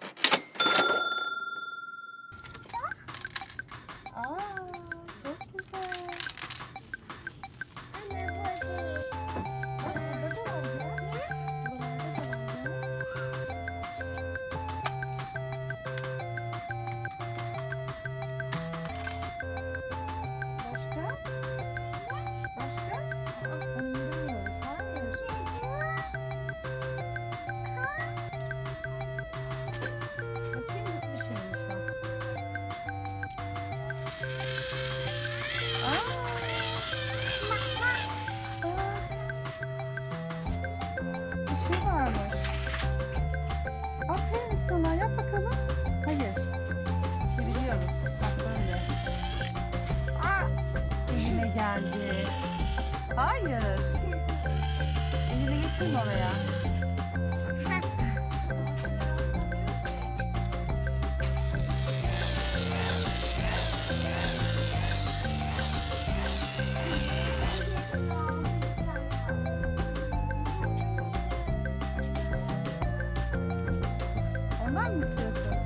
you şey varmış. Aferin sana. Yap bakalım. Hayır. Çeviriyoruz. Bak böyle. Aa! Eline geldi. Hayır. Elini getirme oraya. Ondan mı istiyorsun?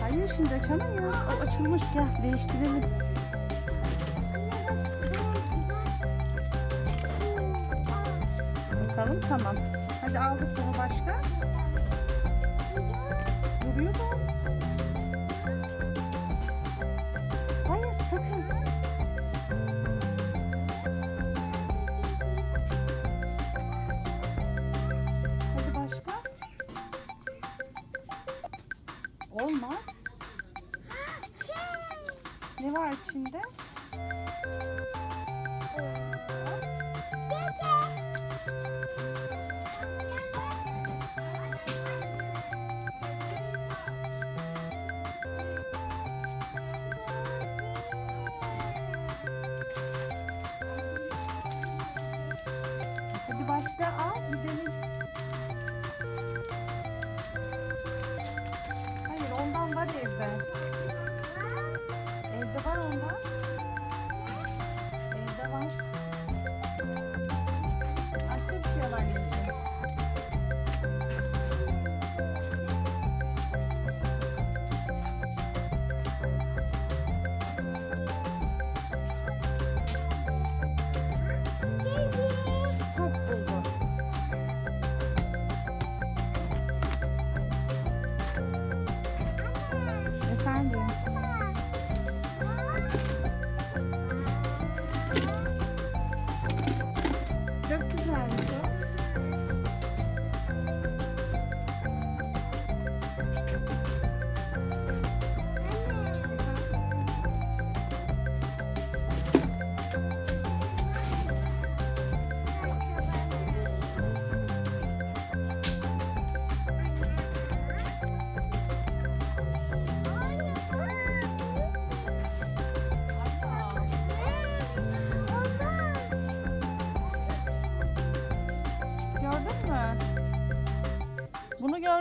Hayır şimdi açamayız. O açılmış. Gel değiştirelim. Bakalım tamam. Hadi aldık bunu başka. Duruyor da. Olmaz. Ne var içinde? 들어가는가?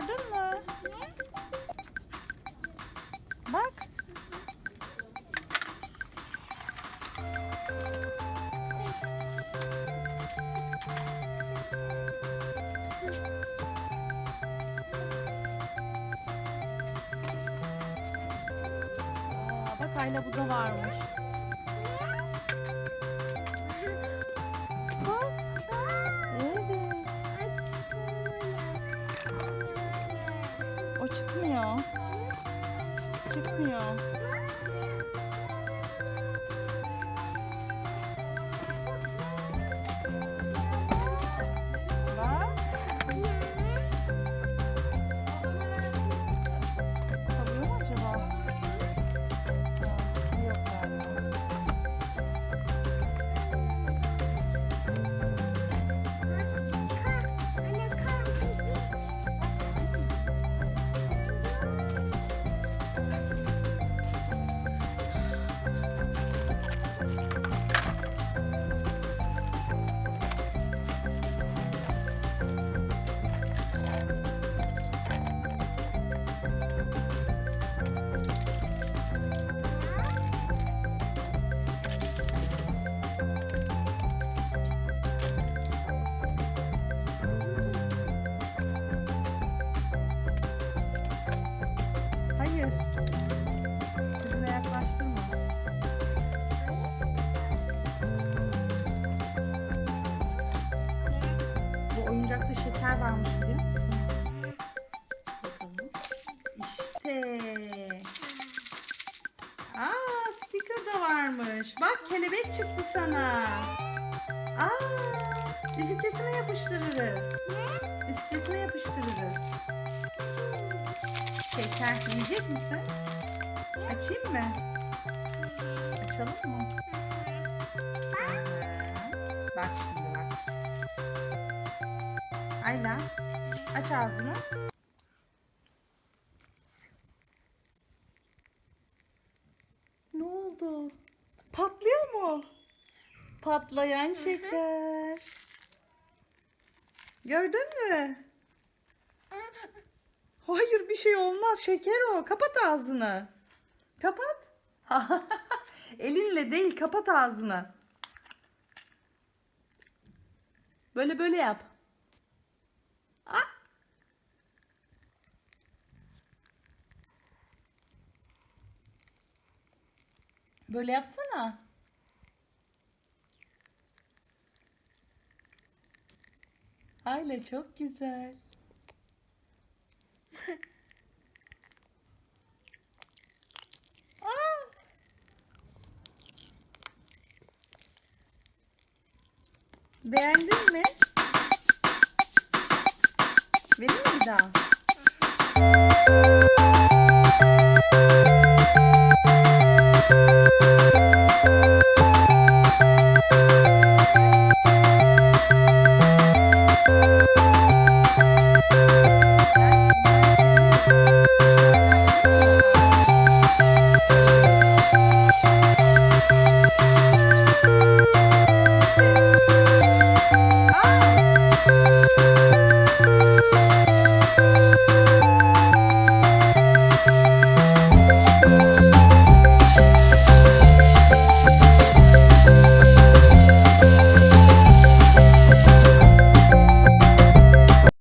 Gördün mü? Bak. Aa, bak Ayla bu da varmış. Çıkmıyor. Oyuncakta şeker varmış biliyor musun? İşte. Aa sticker da varmış. Bak kelebek çıktı sana. Aa bisikletine yapıştırırız. Bisikletine yapıştırırız. Şeker yiyecek misin? Açayım mı? Açalım mı? Bak. Ayla aç ağzını. Ne oldu? Patlıyor mu? Patlayan şeker. Gördün mü? Hayır bir şey olmaz. Şeker o. Kapat ağzını. Kapat. Elinle değil kapat ağzını. Böyle böyle yap. Ah. Böyle yapsana. Ayla çok güzel. Aa! Beğendin mi? Vereyim mi bir daha?